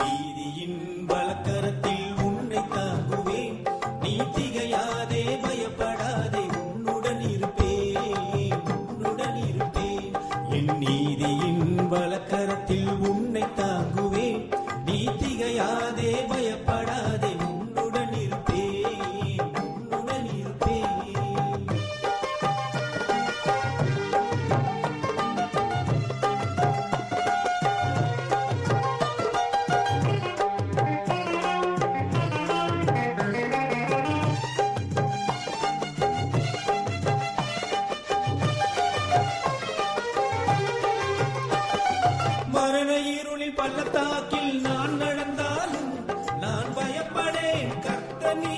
நீதியின் வழக்கரத்தில் உன்னை தாங்குவேன். நீ திகையாதே பயப்படாதே உன்னுடன் இருப்பேன் உன்னுடன் இருப்பேன். என் நீதியின் வழக்கரத்தில் உன்னை மரண இருளில் பள்ளத்தாக்கில் நான் நடந்தாலும் நான் பயப்படேன் கர்த்த நீ